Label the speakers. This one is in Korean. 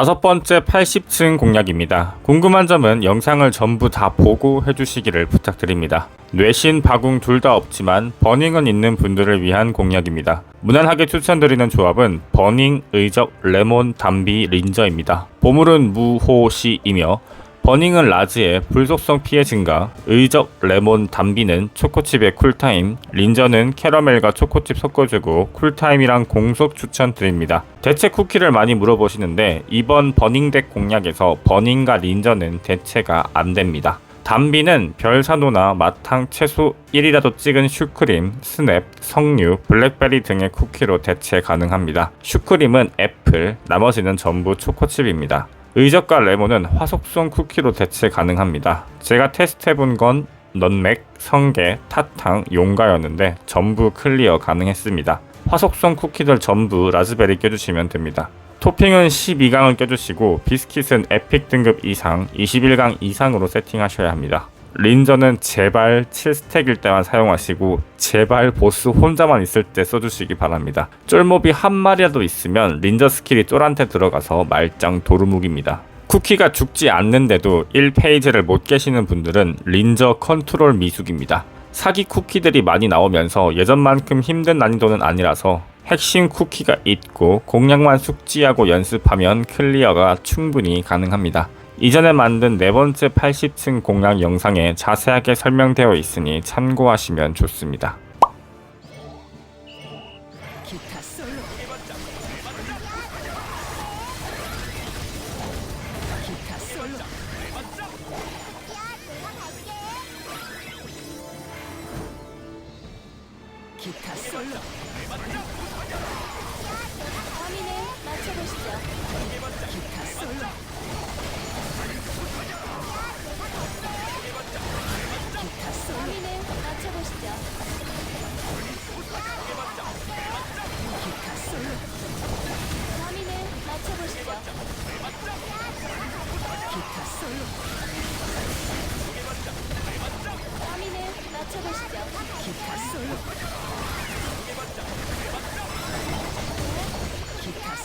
Speaker 1: 다섯 번째 80층 공략입니다. 궁금한 점은 영상을 전부 다 보고 해주시기를 부탁드립니다. 뇌신, 바궁 둘 다 없지만 버닝은 있는 분들을 위한 공략입니다. 무난하게 추천드리는 조합은 버닝, 의적, 레몬, 담비, 린저입니다. 보물은 무호시이며 버닝은 라즈의 불속성 피해 증가, 의적, 레몬, 담비는 초코칩의 쿨타임, 린저는 캐러멜과 초코칩 섞어주고 쿨타임이랑 공속 추천드립니다. 대체 쿠키를 많이 물어보시는데 이번 버닝덱 공략에서 버닝과 린저는 대체가 안 됩니다. 담비는 별산호나 마탕, 채소 1이라도 찍은 슈크림, 스냅, 석류, 블랙베리 등의 쿠키로 대체 가능합니다. 슈크림은 애플, 나머지는 전부 초코칩입니다. 의적과 레몬은 화속성 쿠키로 대체 가능합니다. 제가 테스트해본 건 넌맥, 성게, 타탕, 용가였는데 전부 클리어 가능했습니다. 화속성 쿠키들 전부 라즈베리 껴주시면 됩니다. 토핑은 12강을 껴주시고 비스킷은 에픽 등급 이상 21강 이상으로 세팅하셔야 합니다. 린저는 제발 7스택일 때만 사용하시고 제발 보스 혼자만 있을 때 써주시기 바랍니다. 쫄몹이 한 마리라도 있으면 린저 스킬이 쫄한테 들어가서 말짱 도루묵입니다. 쿠키가 죽지 않는데도 1페이지를 못 깨시는 분들은 린저 컨트롤 미숙입니다. 사기 쿠키들이 많이 나오면서 예전만큼 힘든 난이도는 아니라서 핵심 쿠키가 있고 공략만 숙지하고 연습하면 클리어가 충분히 가능합니다. 이전에 만든 네 번째 80층 공략 영상에 자세하게 설명되어 있으니 참고하시면 좋습니다.
Speaker 2: 기타 솔로
Speaker 3: 범인을 맞춰보시죠.
Speaker 2: 기타 솔로
Speaker 3: 맞춰보시죠.
Speaker 2: 기타 솔로. 기타